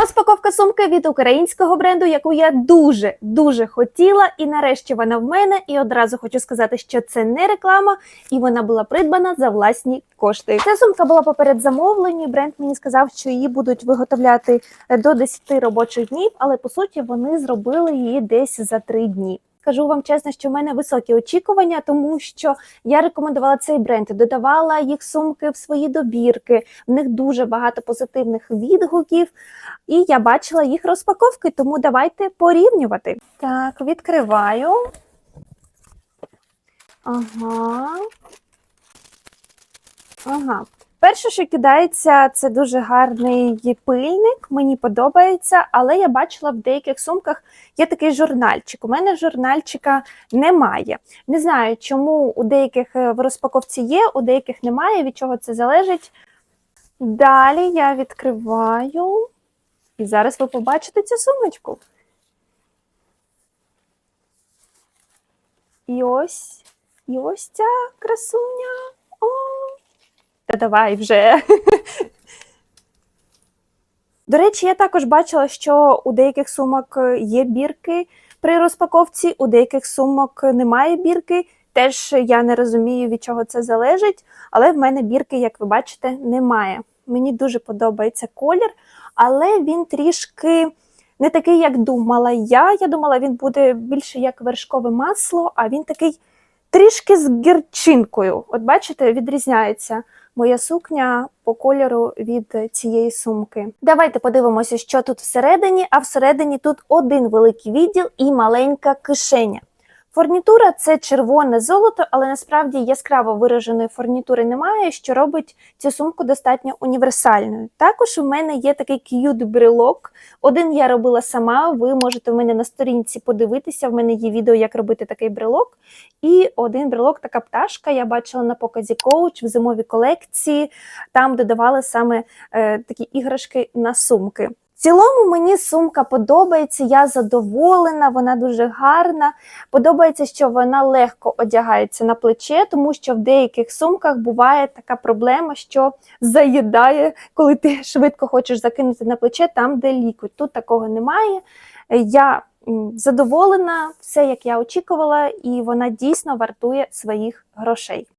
Розпаковка сумки від українського бренду, яку я дуже дуже хотіла, і нарешті вона в мене. І одразу хочу сказати, що це не реклама, і вона була придбана за власні кошти. Ця сумка була поперед замовлення. Бренд мені сказав, що її будуть виготовляти до 10 робочих днів, але по суті вони зробили її десь за 3 дні. Скажу вам чесно, що в мене високі очікування, тому що я рекомендувала цей бренд, додавала їх сумки в свої добірки. В них дуже багато позитивних відгуків, і я бачила їх розпаковки, тому давайте порівнювати. Так, відкриваю. Ага. Ага. Перше, що кидається, це дуже гарний пильник, мені подобається, але я бачила в деяких сумках є такий журнальчик. У мене журнальчика немає. Не знаю, чому у деяких е, в розпаковці є, у деяких немає, від чого це залежить. Далі я відкриваю, і зараз ви побачите цю сумочку. І ось, і ось ця красуня. Давай вже. До речі, я також бачила, що у деяких сумок є бірки при розпаковці, у деяких сумок немає бірки. Теж я не розумію, від чого це залежить, але в мене бірки, як ви бачите, немає. Мені дуже подобається колір, але він трішки не такий, як думала я. Я думала, він буде більше як вершкове масло, а він такий трішки з гірчинкою. От бачите, відрізняється моя сукня по кольору від цієї сумки. Давайте подивимося, що тут всередині. А всередині тут один великий відділ і маленька кишеня. Фурнітура це червоне золото, але насправді яскраво вираженої фурнітури немає, що робить цю сумку достатньо універсальною. Також у мене є такий к'ют брелок. Один я робила сама. Ви можете в мене на сторінці подивитися. В мене є відео, як робити такий брелок. І один брелок, така пташка. Я бачила на показі коуч в зимовій колекції. Там додавали саме е, такі іграшки на сумки. В цілому мені сумка подобається, я задоволена, вона дуже гарна. Подобається, що вона легко одягається на плече, тому що в деяких сумках буває така проблема, що заїдає, коли ти швидко хочеш закинути на плече там, де лікоть. Тут такого немає. Я задоволена, все як я очікувала, і вона дійсно вартує своїх грошей.